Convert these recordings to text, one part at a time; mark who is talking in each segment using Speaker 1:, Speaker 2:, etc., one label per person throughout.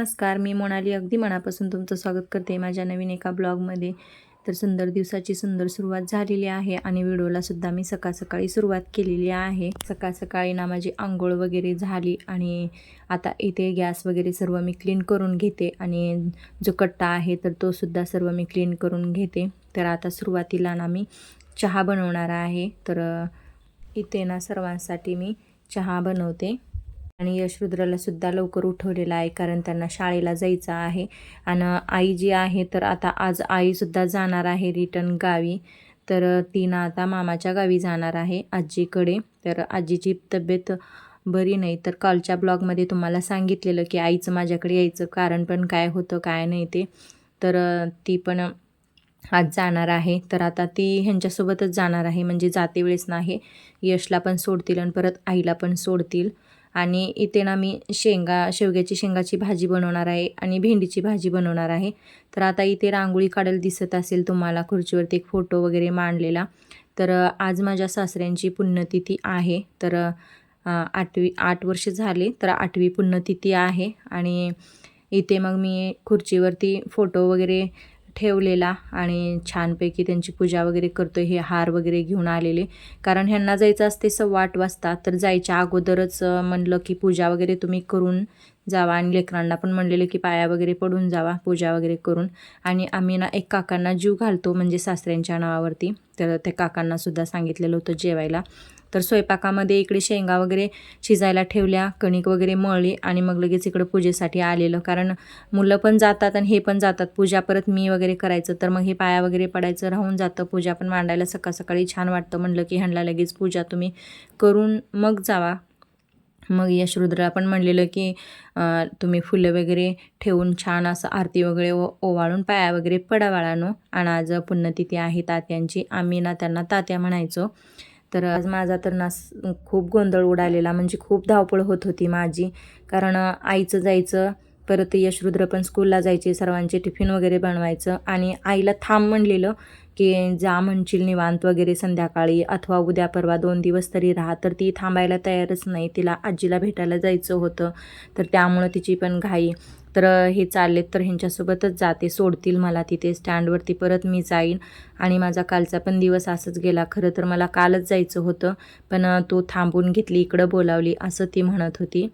Speaker 1: नमस्कार मी मोनाली. अगदी मनापासून तुमचं स्वागत करते माझ्या नवीन एका ब्लॉगमध्ये. तर सुंदर दिवसाची सुंदर सुरुवात झालेली आहे आणि व्हिडिओला सुद्धा मी सकाळ सकाळी सुरुवात केलेली आहे. सकाळ सकाळी ना माझी आंघोळ वगैरे झाली आणि आता इथे गॅस वगैरे सर्व मी क्लीन करून घेते आणि जो कट्टा आहे तर तो सुद्धा सर्व मी क्लीन करून घेते. तर आता सुरुवातीला ना मी चहा बनवणार आहे. तर इथे ना सर्वांसाठी मी चहा बनवते. आणि यशरुद्राला सुद्धा लवकर उठवलेलं आहे कारण त्यांना शाळेला जायचं आहे. आणि आई जी आहे तर आता आज आईसुद्धा जाणार आहे रिटर्न गावी. तर ती ना आता मामाच्या गावी जाणार आहे आजीकडे. तर आजीची तब्येत बरी नाही. तर कालच्या ब्लॉगमध्ये तुम्हाला सांगितलेलं की आईचं माझ्याकडे यायचं कारण पण काय होतं काय नाही ते. तर ती पण आज जाणार आहे. तर आता ती ह्यांच्यासोबतच जाणार आहे. म्हणजे जाते वेळेस नाही. यशला पण सोडतील आणि परत आईला पण सोडतील. आणि इथे ना मी शेंगा शेवग्याची शेंगाची भाजी बनवणार आहे आणि भेंडीची भाजी बनवणार आहे. तर आता इथे रांगोळी काढायला दिसत असेल तुम्हाला खुर्चीवरती एक फोटो वगैरे मांडलेला. तर आज माझ्या सासऱ्यांची पुण्यतिथी आहे. तर आठवी आठ वर्ष झाले तर आठवी पुण्यतिथी आहे. आणि इथे मग मी खुर्चीवरती फोटो वगैरे ठेवलेला आणि छानपैकी त्यांची पूजा वगैरे करतो हे हार वगैरे घेऊन आलेले. कारण ह्यांना जायचं असते सव्वा आठ वाजता तर जायच्या अगोदरच म्हणलं की पूजा वगैरे तुम्ही करून जावा आणि लेकरांना पण म्हणलेलं की पाया वगैरे पडून जावा पूजा वगैरे करून. आणि आम्ही ना एक काकांना जीव घालतो म्हणजे सासऱ्यांच्या नावावरती. तर त्या काकांनासुद्धा सांगितलेलं होतं जेवायला. तर स्वयंपाकामध्ये इकडे शेंगा वगैरे शिजायला ठेवल्या कणिक वगैरे मळली आणि मग लगेच इकडं पूजेसाठी आलेलं. कारण मुलं पण जातात आणि हे पण जातात. पूजा परत मी वगैरे करायचं तर मग हे पाया वगैरे पडायचं राहून जातं. पूजा पण मांडायला सकाळ सकाळी छान वाटतं. म्हणलं की ह्यांना लगेच पूजा तुम्ही करून मग जावा. मग यशरुद्रला पण म्हणलेलं की तुम्ही फुलं वगैरे ठेवून छान असं आरती वगैरे ओ ओवाळून पाया वगैरे पडावाळानो आणि आज पुण्यतिथी आहे तात्यांची. आम्ही ना त्यांना तात्या म्हणायचो. तर आज माझा तर ना खूप गोंधळ उडालेला. म्हणजे खूप धावपळ होत होती माझी. कारण आईचं जायचं परत यशरुद्र पण स्कूलला जायचे सर्वांचे टिफिन वगैरे बनवायचं आणि आईला थांब म्हणलेलं. की जा म्हणशील निवांत वगैरे संध्याकाळी अथवा उद्या परवा दोन दिवस तरी राहा तर ती थांबायला तयारच नाही. तिला आजीला भेटायला जायचं होतं. तर त्यामुळं तिची पण घाई. तर हे चाललेत तर ह्यांच्यासोबतच जाते. सोडतील मला तिथे स्टँडवरती. परत मी जाईन. आणि माझा कालचा पण दिवस असंच गेला. खरं तर मला कालच जायचं होतं. पण तू थांबून घेतली इकडं बोलावली असं ती म्हणत होती.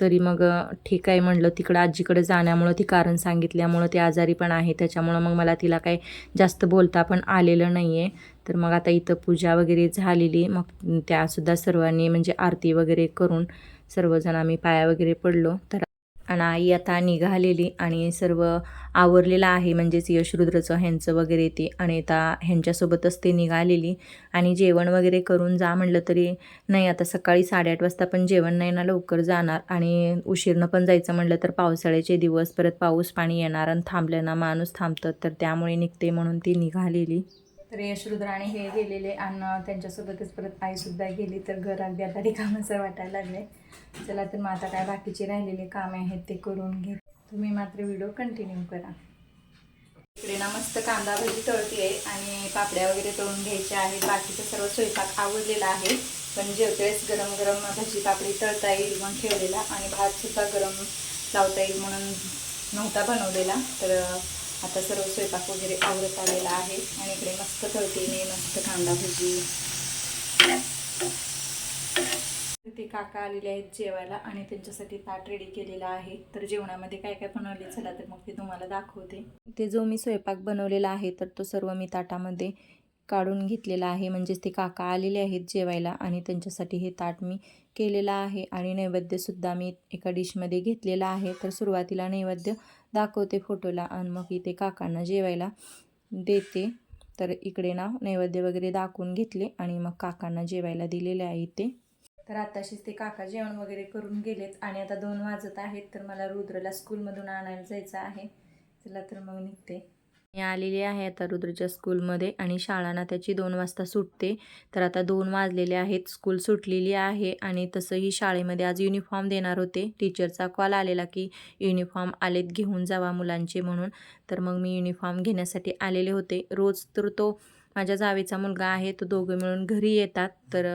Speaker 1: तरी मग ठीक आहे म्हणलं तिकडं आजीकडे जाण्यामुळं ती कारण सांगितल्यामुळं ती आजारी पण आहे त्याच्यामुळं मग मला तिला काही जास्त बोलता पण आलेलं नाही आहे तर मग आता इथं पूजा वगैरे झालेली मग त्यासुद्धा सर्वांनी म्हणजे आरती वगैरे करून सर्वजण आम्ही पाया वगैरे पडलो. तर आणि आई आता निघालेली आणि सर्व आवरलेलं आहे. म्हणजेच यशरुद्रचं ह्यांचं वगैरे ते. आणि आता ह्यांच्यासोबतच ते निघालेली. आणि जेवण वगैरे करून जा म्हणलं तरी नाही. आता सकाळी साडेआठ वाजता पण जेवण नाही ना लवकर जाणार. आणि उशीरनं पण जायचं म्हणलं तर पावसाळ्याचे दिवस. परत पाऊस पाणी येणार आणि थांबलं ना माणूस थांबतं. तर त्यामुळे निघते म्हणून ती निघालेली. तर यशरुद्राणी हे गेलेले आणि त्यांच्यासोबतच परत आईसुद्धा गेली तर घर अगदी आता रिकामचं वाटायला लागले चला तर मग आता काय बाकीचे राहिलेले कामे आहेत ते करून घे. तुम्ही मात्र व्हिडिओ कंटिन्यू करा. इकडे ना मस्त कांदा भाजी तळते आहे आणि पापड्या वगैरे तळून घ्यायच्या आहेत. बाकीचं सर्व स्वयंपाक आवडलेला आहे. पण जेवतेच गरम गरम भाजी पापडी तळता येईल म्हणून ठेवलेला आणि भात सुद्धा गरम लावता येईल म्हणून नव्हता बनवलेला. तर आता सर्व स्वयंपाक वगैरे आवडत आलेला आहे आणि इकडे मस्त तळतीने मस्त कांदा भजी ते काका आलेले आहेत जेवायला आणि त्यांच्यासाठी ताट रेडी केलेला आहे. तर जेवणामध्ये काय काय बनवले चला तर मग ते तुम्हाला दाखवते. ते जो मी स्वयंपाक बनवलेला आहे तर तो सर्व मी ताटामध्ये काढून घेतलेला आहे. म्हणजेच ते काका आलेले आहेत जेवायला आणि त्यांच्यासाठी हे ताट मी केलेला आहे आणि नैवेद्यसुद्धा मी एका डिशमध्ये घेतलेला आहे. तर सुरुवातीला नैवेद्य दाखवते फोटोला आणि मग इथे काकांना जेवायला देते. तर इकडे ना नैवेद्य वगैरे दाखवून घेतले आणि मग काकांना जेवायला दिलेले आहे इथे. तर आत्ताशीच ते काका जेवण वगैरे करून गेलेत आणि आता दोन वाजत आहेत तर मला रुद्रला स्कूलमधून आणायला जायचं आहे. चला तर मग निघते. मी आलेली आहे आता रुद्रच्या स्कूलमध्ये आणि शाळा ना त्याची दोन वाजता सुटते. तर आता दोन वाजलेले आहेत. स्कूल सुटलेली आहे आणि तसंही शाळेमध्ये आज युनिफॉर्म देणार होते. टीचरचा कॉल आलेला की युनिफॉर्म आलेत घेऊन जावा मुलांचे म्हणून. तर मग मी युनिफॉर्म घेण्यासाठी आलेले होते. रोज तर तो माझ्या जावेचा मुलगा आहे. तो दोघं मिळून घरी येतात. तर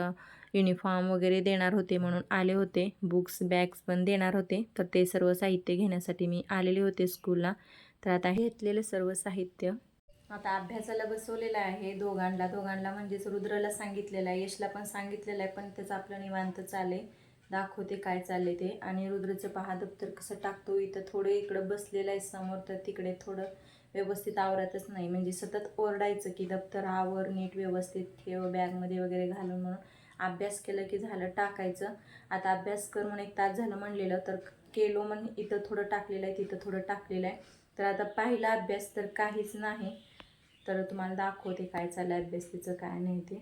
Speaker 1: युनिफॉर्म वगैरे देणार होते म्हणून आले होते. बुक्स बॅग्स पण देणार होते. तर ते सर्व साहित्य घेण्यासाठी मी आलेले होते स्कूलला. तर आता घेतलेलं सर्व साहित्य. आता अभ्यासाला बसवलेलं आहे. दोघांना दोघांना म्हणजेच रुद्रला सांगितलेलं आहे. यशला पण सांगितलेलं आहे पण त्याचं आपलं निवांत चाले दाखवते काय चालले ते. आणि रुद्रचं पहा दप्तर कसं टाकतो इथं. थोडं इकडं बसलेलं आहे समोर तर तिकडे थोडं व्यवस्थित आवरतच नाही. म्हणजे सतत ओरडायचं की दप्तर आवर नीट व्यवस्थित ठेव बॅगमध्ये वगैरे घालून म्हणून. अभ्यास केलं की झालं टाकायचं. आता अभ्यास करून एक तास झालं म्हणलेलं तर केलो म्हण इथं थोडं टाकलेलं आहे तिथं थोडं टाकलेलं आहे. तर आता पहिला अभ्यास तर काहीच नाही. तर तुम्हाला दाखवते काय चाललं अभ्यास तिचं काय नाही ते.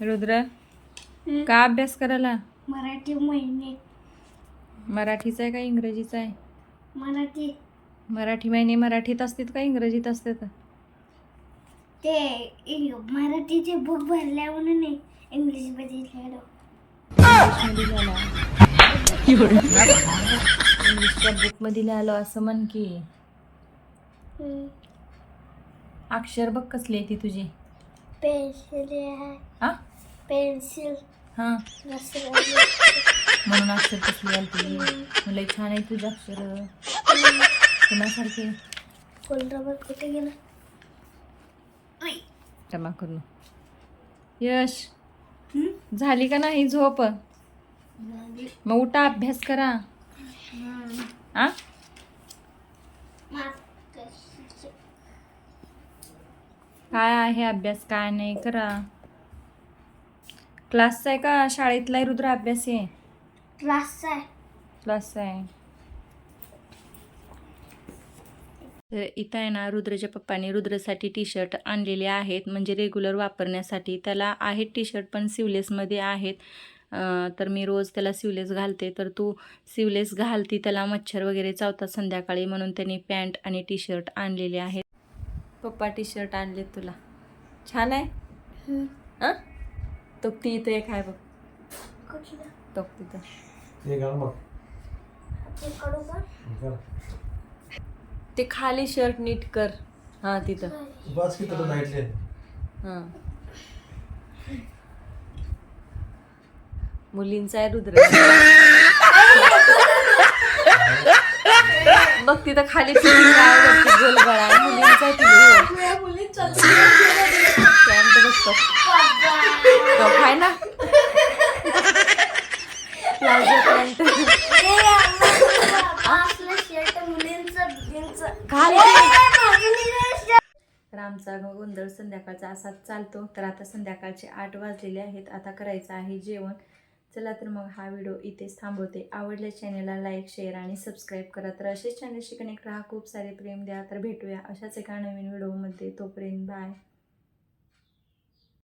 Speaker 1: रुद्र का अभ्यास करायला?
Speaker 2: मराठी महिने.
Speaker 1: मराठीचा आहे का इंग्रजीचा आहे?
Speaker 2: मराठी.
Speaker 1: मराठी महिने मराठीत असतात का इंग्रजीत असतात
Speaker 2: ते मराठीचे बुक भरल्या म्हणून
Speaker 1: इंग्लिशमध्ये इंग्लिशच्या बुकमध्ये लिहिलं असं म्हण की अक्षर बघ कसली आहे ती तुझी.
Speaker 2: पेन्सिल आहे.
Speaker 1: हा?
Speaker 2: पेन्सिल.
Speaker 1: हां. म्हणून अक्षर कसली आहे ती मला छान आहे तुझं अक्षर. कुणासारखे
Speaker 2: कोलरबर कुठे गेला?
Speaker 1: क्षमा करू. यश. झाली का नाही झोप? मग उठा अभ्यास करा. आ? काय आहे अभ्यास? काय नाही करा. क्लासचा आहे का? शाळेतला आहे रुद्र अभ्यास आहे?
Speaker 2: क्लास आहे.
Speaker 1: क्लासचा आहे. तर इथं आहे ना रुद्रच्या पप्पाने रुद्रसाठी टी शर्ट आणलेले आहेत. म्हणजे रेग्युलर वापरण्यासाठी. त्याला आहेत टी शर्ट पण सिवलेसमध्ये आहेत. तर मी रोज त्याला सिवलेस घालते. तर तू सिवलेस घालती त्याला मच्छर वगैरे चावतात संध्याकाळी. म्हणून त्यांनी पॅन्ट आणि टी शर्ट आणलेले आहेत. पप्पा टी शर्ट आणलेत तुला. छान आहे? हां? तो ती इथं एक आहे बघ. तो तिथं
Speaker 3: ते
Speaker 1: खाली शर्ट नीट कर. हां तिथं.
Speaker 3: बस की तुला नाईटले
Speaker 1: हां. मुलींचा आहे रुद्र. बघ तिथं खाली fitting आहे, गोलगळा मुलींचा ना. प्लाझो पॅन्ट तर आमचा गोंधळ संध्याकाळचा असाच चालतो. तर आता संध्याकाळचे आठ वाजलेले आहेत. आता करायचं आहे जेवण. चला तर मग हा व्हिडिओ इथेच थांबवते. आवडल्या चॅनलला लाईक शेअर आणि सबस्क्राईब करा तर असेच चॅनलशी कनेक्ट राहा. खूप सारे प्रेम द्या तर भेटूया अशाच एका नवीन व्हिडिओमध्ये तोपर्यंत बाय